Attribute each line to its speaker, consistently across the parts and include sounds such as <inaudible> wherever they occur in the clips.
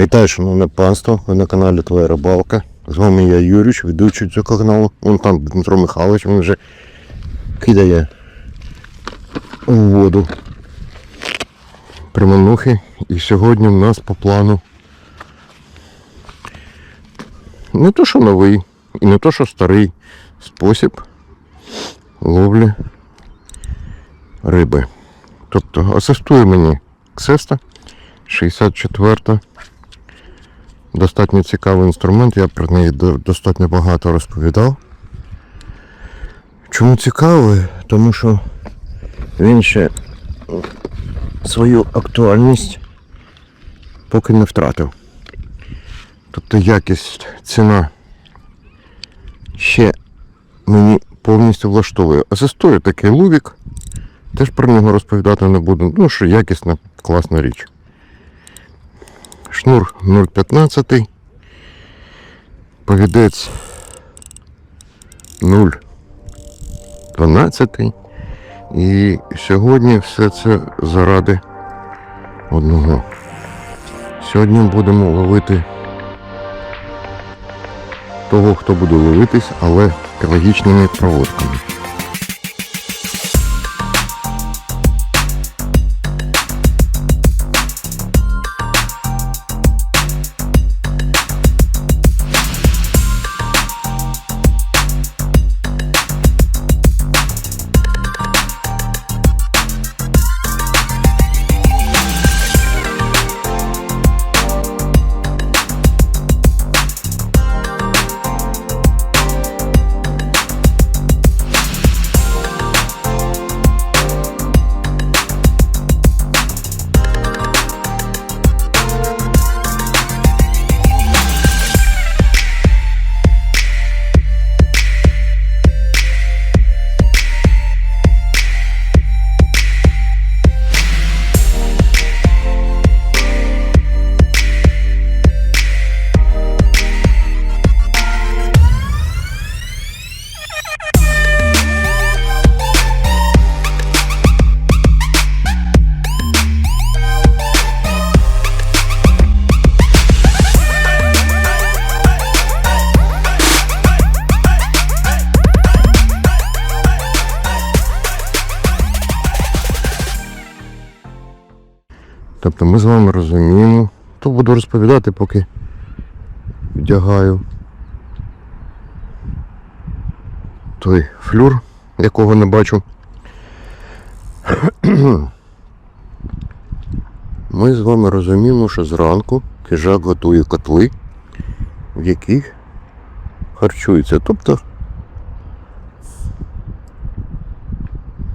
Speaker 1: Вітаю, шановне панство, ви на каналі Твоя Рибалка. З вами я Юрійович, ведучий цього каналу. Вон там Дмитро Михайлович, він вже кидає у воду приманухи. І сьогодні в нас по плану не то, що новий, і не то, що старий спосіб ловлі риби. Тобто асистує мені ксеста 64 Достатньо цікавий інструмент, я про неї достатньо багато розповідав. Чому цікавий? Тому що він ще свою актуальність поки не втратив. Тобто якість, ціна ще мені повністю влаштовує. Асистує такий лувік, теж про нього розповідати не буду. Ну, що якісна, класна річ. Шнур 0,15. Повідець 0,12. І сьогодні все це заради одного. Сьогодні будемо ловити того, хто буде ловитись, але екологічними проводками. Тобто ми з вами розуміємо. То буду розповідати, поки вдягаю той флюр, якого не бачу. <clears throat> Ми з вами розуміємо, що зранку хижак готує котли, в яких харчується. Тобто,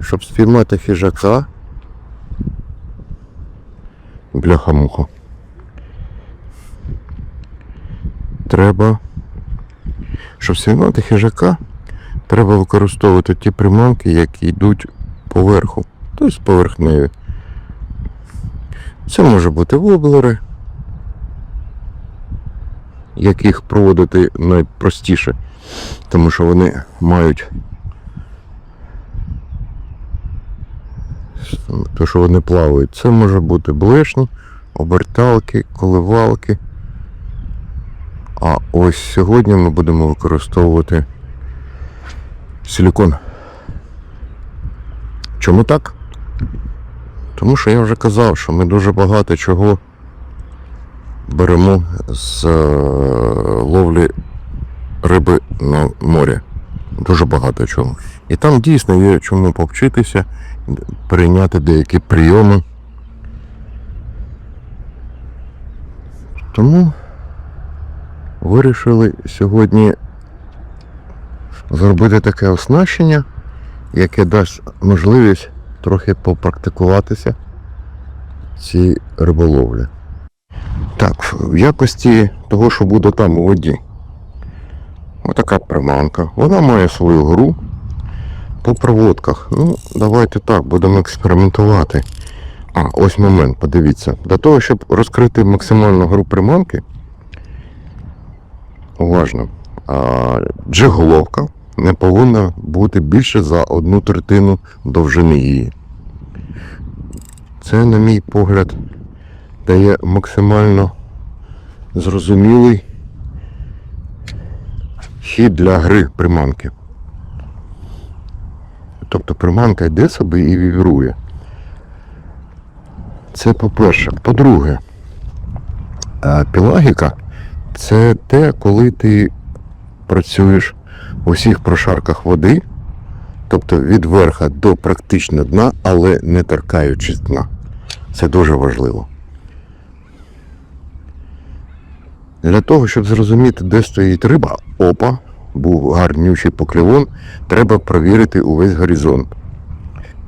Speaker 1: щоб спіймати хижака, бляха-муха. Треба, щоб спіймати хижака, треба використовувати ті приманки, які йдуть поверху, тобто поверхневі. Це може бути воблери, яких проводити найпростіше, тому що вони мають то, що вони плавають. Це може бути блешні, оберталки, коливалки. А ось сьогодні ми будемо використовувати силікон. Чому так? Тому що я вже казав, що ми дуже багато чого беремо з е, ловлі риби на морі. Дуже багато чого. І там дійсно є чому повчитися, прийняти деякі прийоми. Тому вирішили сьогодні зробити таке оснащення, яке дасть можливість трохи попрактикуватися цій риболовлі. Так, в якості того, що буде там у воді. Отака приманка. Вона має свою гру по проводках. Ну, давайте так, будемо експериментувати. А, ось момент, подивіться. Для того, щоб розкрити максимальну гру приманки, уважно, джиголовка не повинна бути більше за одну третину довжини її. Це, на мій погляд, дає максимально зрозумілий хід для гри приманки. Тобто приманка йде собі і вібрує. Це по-перше. По-друге, пілагіка це те, коли ти працюєш у всіх прошарках води, тобто від верха до практично дна, але не торкаючись дна. Це дуже важливо. Для того, щоб зрозуміти, де стоїть риба, опа, був гарнючий поклівон, треба провірити увесь горизонт.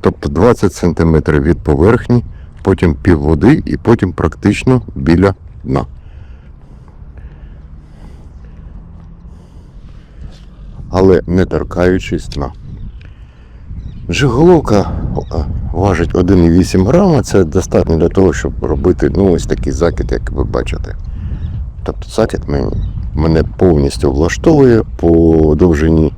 Speaker 1: Тобто 20 см від поверхні, потім пів води і потім практично біля дна. Але не торкаючись дна. Жиголовка важить 1,8 грама, це достатньо для того, щоб робити ну, ось такий закид, як ви бачите. Тобто закид мені, мене повністю влаштовує по довжині.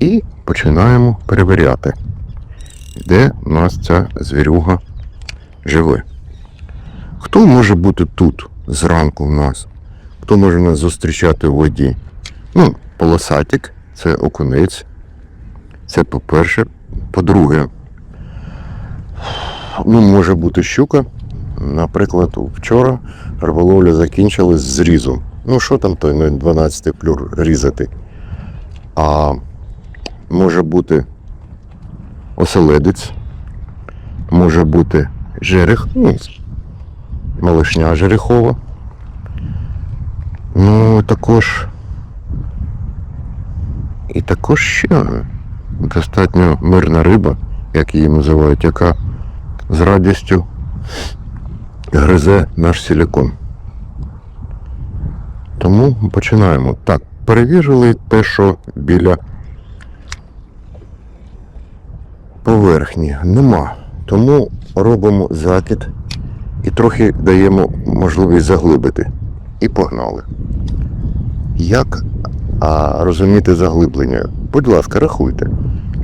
Speaker 1: І починаємо перевіряти, де у нас ця звірюга живе. Хто може бути тут зранку в нас? Хто може нас зустрічати в воді? Ну, полосатик, це окунець. Це по-перше. По-друге, ну, може бути щука. Наприклад, вчора риболовля закінчилась з зрізом. Ну, що там той ну, 12 плюр різати? А може бути оселедець, може бути жерех, ну, малишня жерехова. Ну, також. І також ще достатньо мирна риба, як її називають, яка з радістю гризе наш силікон. Тому починаємо. Так, перевірили те, що біля поверхні нема. Тому робимо закид і трохи даємо можливість заглибити. І погнали. Як а, розуміти заглиблення? Будь ласка, рахуйте.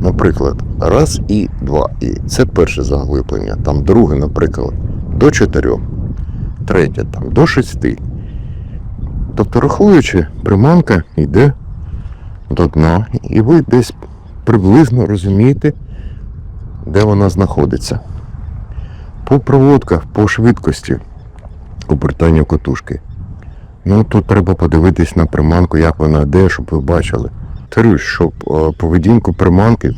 Speaker 1: Наприклад, раз і два і. Це перше заглиблення. Там друге, наприклад, до 4, третє там до 6. Тобто, рахуючи, приманка йде до дна, і ви десь приблизно розумієте, де вона знаходиться. По проводках, по швидкості обертання котушки. Ну тут треба подивитись на приманку, як вона йде, щоб ви бачили. Повторюсь, щоб е, поведінку приманки,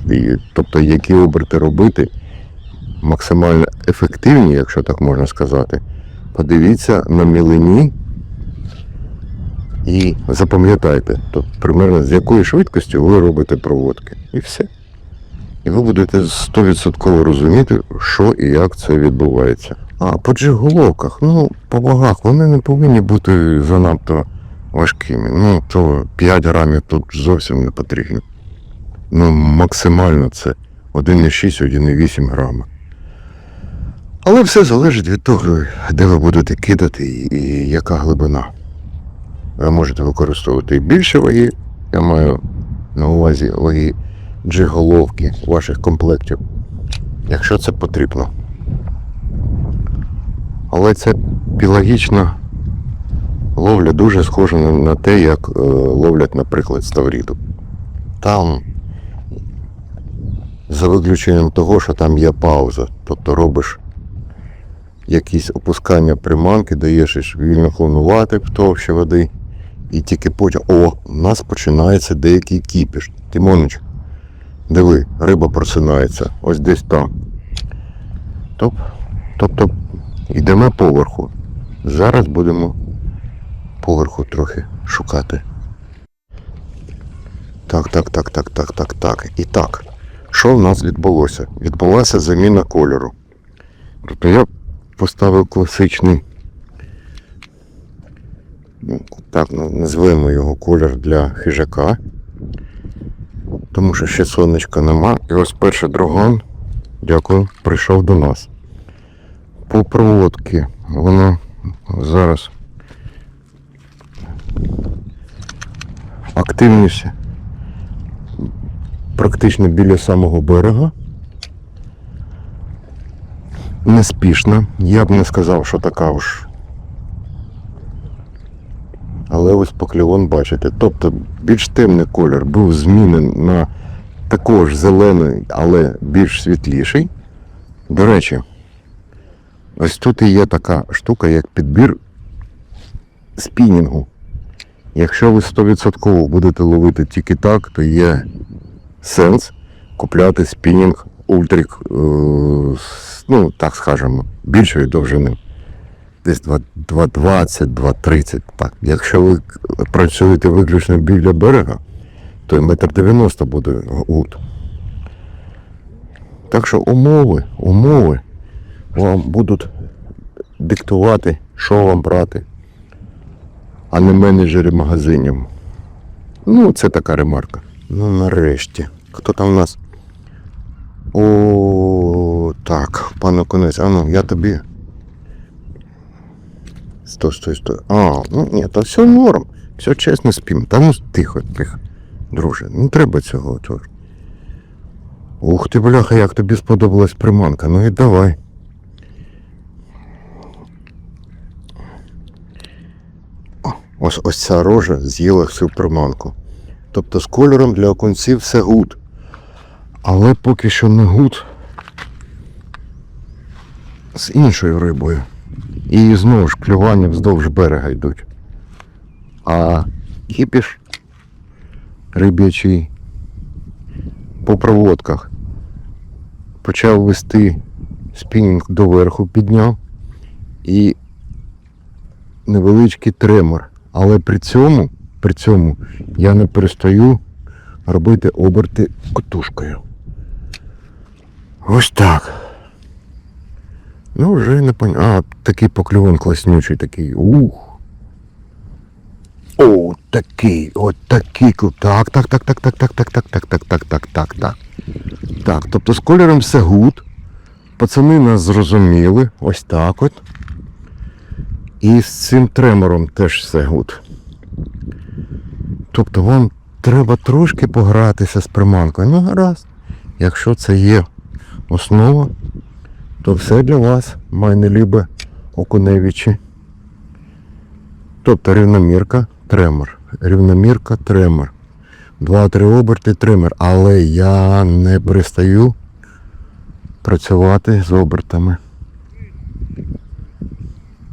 Speaker 1: тобто які оберти робити, максимально ефективні, якщо так можна сказати, подивіться на мілині і запам'ятайте, тобто, примерно з якою швидкістю ви робите проводки. І все. І ви будете 100% розуміти, що і як це відбувається. А по джиголовках, ну, по вагах, вони не повинні бути занадто важкими. Ну, то 5 грамів тут зовсім не потрібно. Ну, максимально це 1,6-1,8 грама. Але все залежить від того, де ви будете кидати і, яка глибина. Ви можете використовувати більше ваги, я маю на увазі ваги джиголовки ваших комплектів, якщо це потрібно. Але це пілагічна ловля дуже схожа на, те, як е, ловлять, наприклад, ставріду. Там, за виключенням того, що там є пауза, тобто робиш якісь опускання приманки, даєш вільно хлонувати в товщі води, і тільки потім, о, у нас починається деякий кіпіш. Тимонич, диви, риба просинається, ось десь там. Топ, тобто йдемо поверху. Зараз будемо поверху трохи шукати. Так, так, так, так, так, так, так. І так, що в нас відбулося? Відбулася заміна кольору. Тобто я поставив класичний, ну, так ну, назвемо його колір для хижака. Тому що ще сонечка нема. І ось перший драгон, дякую, прийшов до нас. По проводці воно зараз активніше практично біля самого берега. неспішна. Я б не сказав, що така уж. Але ось покльон бачите. Тобто більш темний колір був змінений на також зелений, але більш світліший. До речі, ось тут і є така штука, як підбір спінінгу. Якщо ви 100% будете ловити тільки так, то є сенс купляти спінінг ультрик, е, ну так скажемо, більшої довжини. Десь 2,20, 2,30. Так. Якщо ви працюєте виключно біля берега, то і метр 90 буде гуд. Так що умови, умови вам будуть диктувати, що вам брати, а не менеджери магазинів. Ну, це така ремарка. Ну, нарешті. Хто там у нас? О, так, пане конець, а ну, я тобі. Стой, стой, стой. А, ну ні, то все норм. Все чесно спім. Та ну тихо, тихо. Друже, не треба цього. Ух ти, бляха, як тобі сподобалась приманка. Ну і давай. Ось, ось ця рожа з'їла всю приманку. Тобто з кольором для окунців все гуд. Але поки що не гуд з іншою рибою. І знову ж клювання вздовж берега йдуть. А кіпіш риб'ячий по проводках почав вести спінінг доверху, підняв і невеличкий тремор. Але при цьому, при цьому я не перестаю робити оберти котушкою. Ось так. Ну, вже не пон... А, такий поклювон класнючий, такий. Ух. О, такий, от такий. Так, так, так, так, так, так, так, так, так, так, так, так, так, так. Так, тобто з кольором все гуд. Пацани нас зрозуміли. Ось так от. І з цим тремором теж все гуд. Тобто вам треба трошки погратися з приманкою. Ну, гаразд. Якщо це є основа, то все для вас, майне любе окуневичі. Тобто рівномірка, тремор. Рівномірка, тремор. Два-три оберти, тремор. Але я не перестаю працювати з обертами.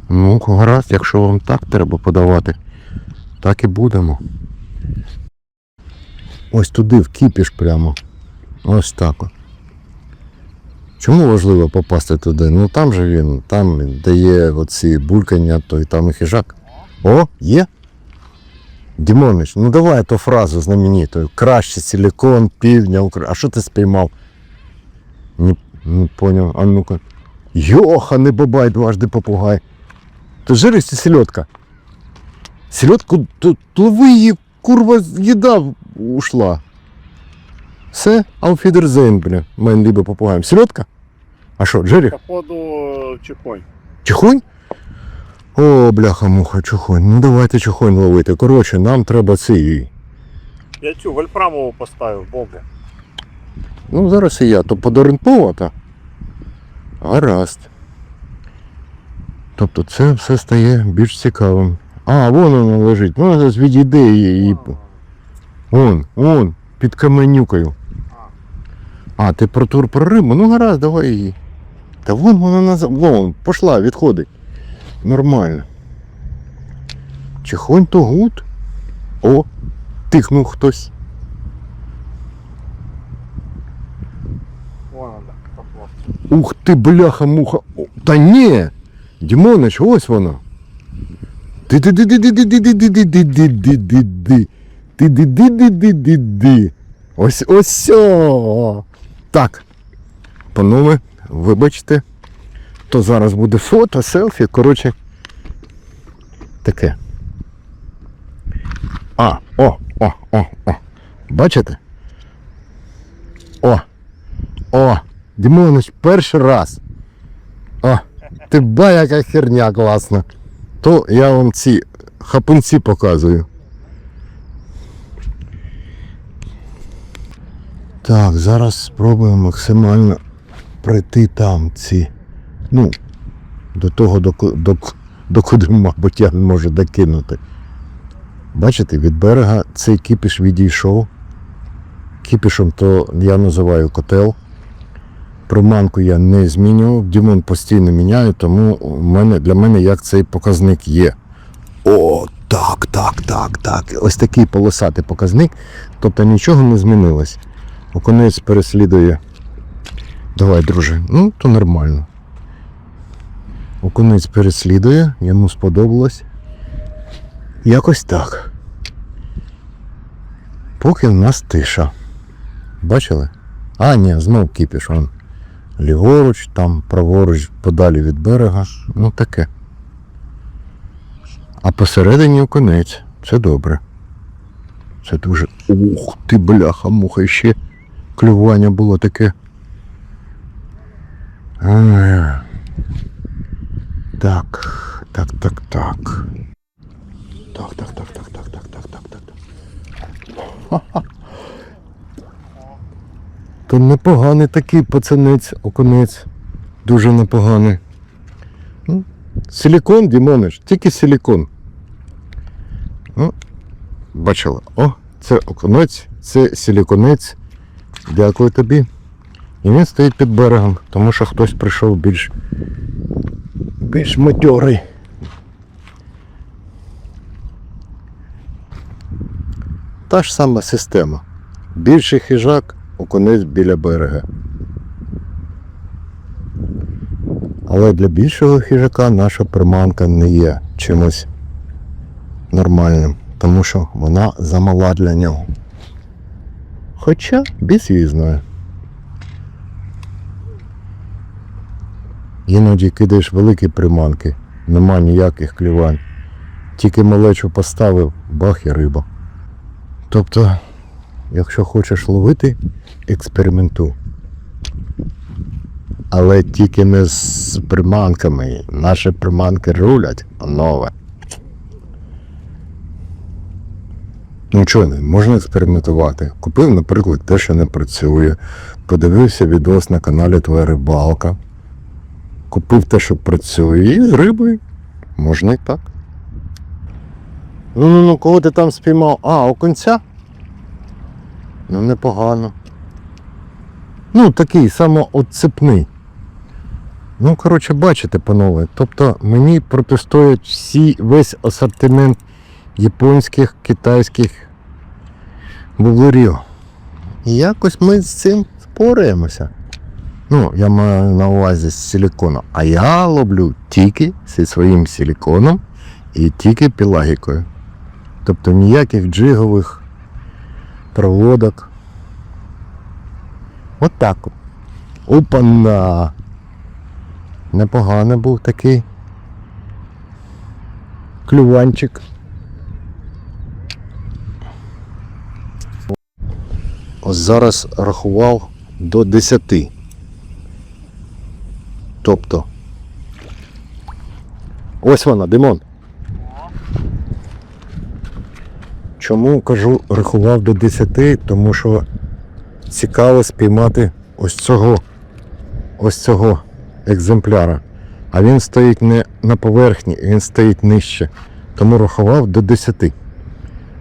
Speaker 1: Ну, гаразд, якщо вам так треба подавати, так і будемо. Ось туди в кіпіш прямо. Ось так. Чому важливо попасти туди? Ну там же він, там де є оці булькання, то і там і хижак. О, є? Дімонич, ну давай ту фразу знамениту. Краще силікон, півдня, Укра... А що ти спіймав? Не, не поняв. А ну-ка. Йоха, не бабай дважди попугай. То жиристі сельодка. Сельодку, то лови її, курва, їда ушла. Все, ауфідерзейн, бля, mein lieber попугаєм. Сельодка? А що, Джеріх?
Speaker 2: Походу чихонь.
Speaker 1: Чухонь? О, бляха-муха, чухонь. Ну давайте чухонь ловити. Коротше, нам треба цей.
Speaker 2: Я цю вольфрамову поставив, бобля.
Speaker 1: Ну, зараз і я. То подоринпова, та. Гаразд. Тобто це все стає більш цікавим. А, вон вона лежить. Ну, зараз відійде її. Вон, вон, під каменюкою. А, ти про тур про рибу? Ну гаразд, давай її. Та вон вона назад. Вон, пошла, відходить. Нормально. Чихонь то гуд. О, тихнув хтось.
Speaker 2: Вон вона.
Speaker 1: Ух ти, бляха-муха. Та ні! Дімонич, ось воно. ти ди ди ди ди ди ди ди ди ди ди ди ди ди ти ди ди ди ди ди ди Ось ось. Так. Панове, вибачте. То зараз буде фото, селфі, коротше. Таке. А, о, о, о, о. Бачите? О, о, Дімонич, перший раз. Ти ба, яка херня класна. То я вам ці хапунці показую. Так, зараз спробуємо максимально пройти там ці Ну, до того, до, до, до мабуть, я не можу докинути. Бачите, від берега цей кіпіш відійшов. Кіпішем то я називаю котел. Приманку я не змінював, Дімон постійно міняє, тому мене, для мене як цей показник є. О, так, так, так, так. Ось такий полосатий показник. Тобто нічого не змінилось. Окунець переслідує. Давай, друже, ну то нормально. Окунець переслідує, йому сподобалось. Якось так. Поки в нас тиша. Бачили? А, ні, знов кипіш. Он. Ліворуч, там праворуч, подалі від берега. Ну таке. А посередині окунець. Це добре. Це дуже. Ух ти, бляха, муха, ще клювання було таке. Ай. Так, так, так, так. Так, так, так, так, так, так, так, так, так. Ха-ха. То непоганий такий пацанець, окунець. Дуже непоганий. Ну, Силікон, Дімониш, тільки силікон. Ну, бачила. О, це окунець, це силіконець. Дякую тобі. І він стоїть під берегом, тому що хтось прийшов більш, більш матьорий. Та ж сама система. Більший хижак, окунець біля берега. Але для більшого хижака наша приманка не є чимось нормальним, тому що вона замала для нього. Хоча біс її знає. Іноді кидаєш великі приманки, нема ніяких клювань. Тільки малечу поставив, бах і риба. Тобто, якщо хочеш ловити, експериментуй. Але тільки не з приманками. Наші приманки рулять нове. Ну чого не, можна експериментувати. Купив, наприклад, те, що не працює. Подивився відос на каналі Твоя рибалка. Купив те, що працює, і з рибою. Можна і так. Ну ну ну, кого ти там спіймав? А, окунця? Ну, непогано. Ну, такий самооцепний. Ну, коротше, бачите, панове. Тобто мені протистоять всі, весь асортимент японських, китайських бублерів. І якось ми з цим впораємося. Ну, я маю на увазі з силіконом. А я ловлю тільки зі своїм силіконом і тільки пілагікою. Тобто ніяких джигових проводок. От так. Опана! Непоганий був такий клюванчик. Ось зараз рахував до 10. Тобто. Ось вона, Димон. Чому кажу рахував до 10, тому що цікаво спіймати ось цього ось цього екземпляра. А він стоїть не на поверхні, він стоїть нижче. Тому рахував до 10.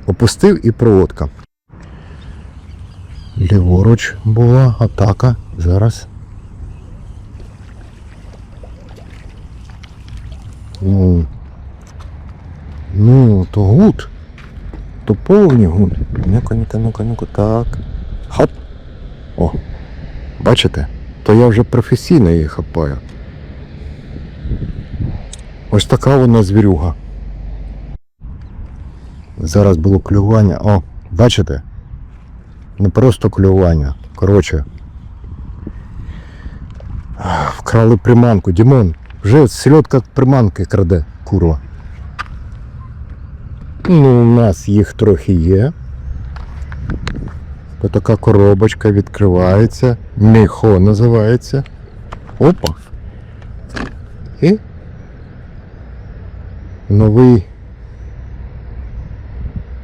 Speaker 1: Опустив і проводка. Ліворуч була атака. Зараз. Ну, ну то гуд. То повний гуд. Ну-ка, ну-ка, так. Хоп. О. Бачите? То я вже професійно її хапаю. Ось така вона звірюга. Зараз було клювання. О, бачите? Не просто клювання. Коротше. Вкрали приманку. Дімон, вже сельодка приманки краде, курва. Ну, у нас їх трохи є. Така коробочка відкривається. Міхо називається. Опа. І новий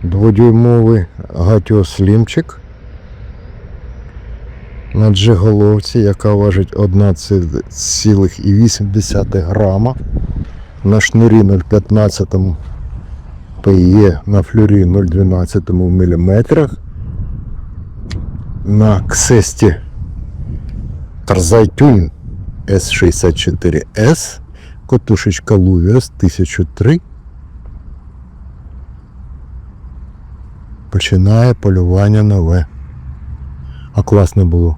Speaker 1: дводюймовий гатіослімчик. на джиголовці, яка важить 11,8 грама. На шнурі 0,15 ПЕ на флюрі 0,12 мм. На ксесті Тарзайтюн S64S. Котушечка Лувіас 1003. Починає полювання нове. А класне було.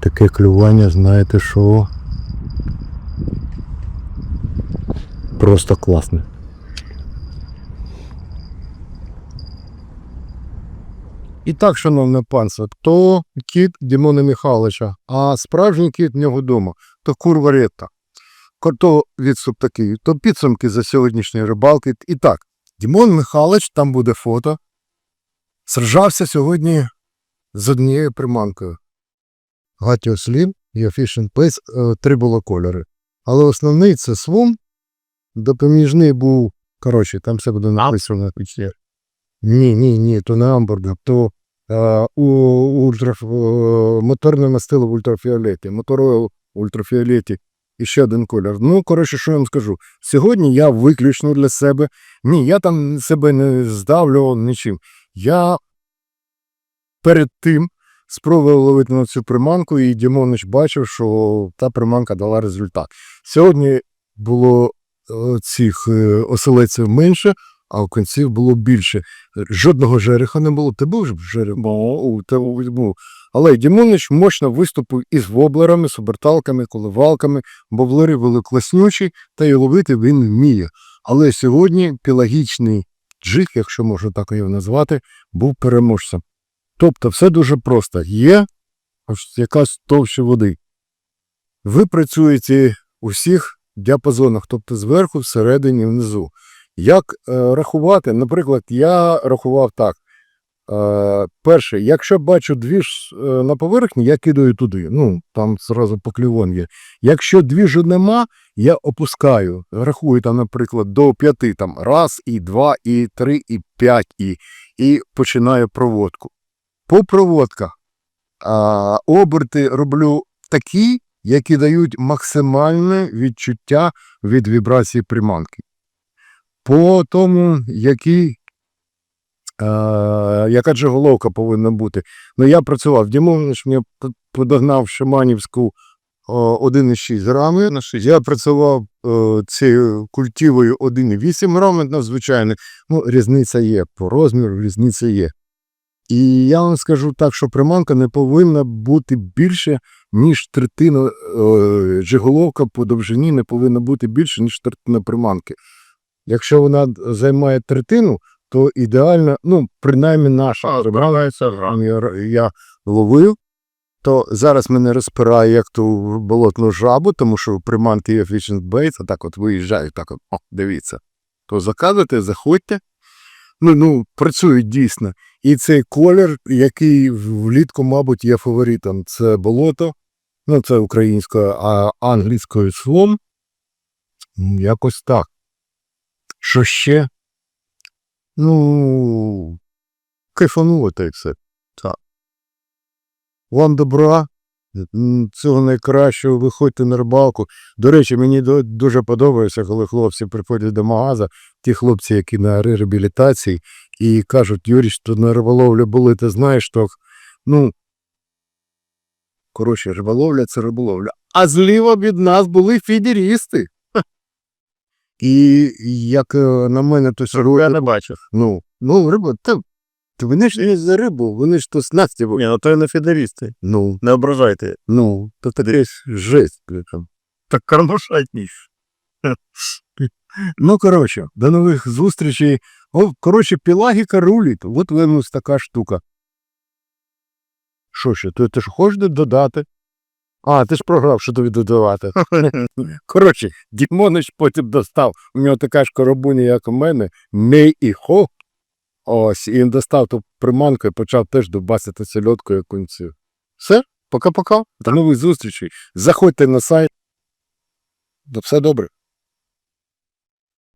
Speaker 1: Таке клювання, знаєте що? Просто класне. І так, шановне панство, то кіт Дімона Михайловича, а справжній кіт в нього вдома, то курва ретта. То відступ такий, то підсумки за сьогоднішні рибалки. І так, Дімон Михайлович, там буде фото. Сражався сьогодні з однією приманкою. Гатіо Слім і Fishing Place, е, три було кольори. Але основний це свум, допоміжний був. Коротше, там все буде написано. Ні, ні, ні, то не амбургер, то е, у ультра, е, моторне мастило в ультрафіолеті, моторове в ультрафіолеті і ще один колір. Ну, коротше, що я вам скажу? Сьогодні я виключно для себе. Ні, я там себе не здавлював нічим. Я перед тим спробував ловити на цю приманку, і Дімонич бачив, що та приманка дала результат. Сьогодні було цих е, оселедців менше, а у кінців було більше. Жодного жереха не було. Ти був жерех? Але Дімонич мощно виступив із воблерами, з оберталками, коливалками. Воблери були класнючі, та й ловити він вміє. Але сьогодні пелагічний джиг, якщо можна так його назвати, був переможцем. Тобто все дуже просто. Є якась товща води. Ви працюєте у всіх діапазонах, тобто зверху, всередині, внизу. Як е, рахувати? Наприклад, я рахував так. Е, перше, якщо бачу двіж е, на поверхні, я кидаю туди. Ну, там зразу поклювон є. Якщо двіжу нема, я опускаю. Рахую там, наприклад, до п'яти. Там раз, і два, і три, і п'ять, і, і починаю проводку. По проводках а, оберти роблю такі, які дають максимальне відчуття від вібрації приманки. По тому, який, е, яка джеголовка повинна бути. Ну, я працював. Дімович мені подогнав Шиманівську о, 1,6 грами.
Speaker 2: На 6.
Speaker 1: Я працював е, цією культівою 1,8 грами, ну, звичайно. Ну, різниця є, по розміру різниця є. І я вам скажу так, що приманка не повинна бути більше, ніж третина е, джиголовка по довжині не повинна бути більше, ніж третина приманки. Якщо вона займає третину, то ідеально, ну, принаймні наша я, я ловив, то зараз мене розпирає як ту болотну жабу, тому що приманки є fishing bait, а так от виїжджаю, так от, о, дивіться. То заказуйте, заходьте. Ну, ну, працюють дійсно. І цей колір, який влітку, мабуть, є фаворитом, це болото. Ну, це українською, а англійською слом. М, Якось так. Що ще? Ну, кайфануло та й все. Так. Вам добра. Цього найкращого, виходьте на рибалку. До речі, мені дуже подобається, коли хлопці приходять до магаза, ті хлопці, які на реабілітації, і кажуть, Юрій, що на риболовлю були, ти знаєш, то ну. Коротше, риболовля це риболовля. А зліва від нас були фідерісти. І як е, на мене, то
Speaker 2: Я не бачив.
Speaker 1: ну, ну, риба, та, та вони ж не за рибу, вони ж то снасті.
Speaker 2: Ні, ну то і не фідерісти.
Speaker 1: Ну,
Speaker 2: Не ображайте.
Speaker 1: ну, то таке ж жесть.
Speaker 2: Так карнушатні.
Speaker 1: Ну, коротше, до нових зустрічей. О, коротше, пілагіка рулить. От виявилась така штука. Що ще? Ти, ти ж хочеш додати? А, ти ж програв, що тобі додавати. <laughs> Коротше, Дімонич потім достав. У нього така ж коробуня, як у мене, мей і хо. Ось, і він достав ту приманку і почав теж дубасити сельодкою кінцю. Все, пока-пока. До нових зустрічей. Заходьте на сайт. Все добре.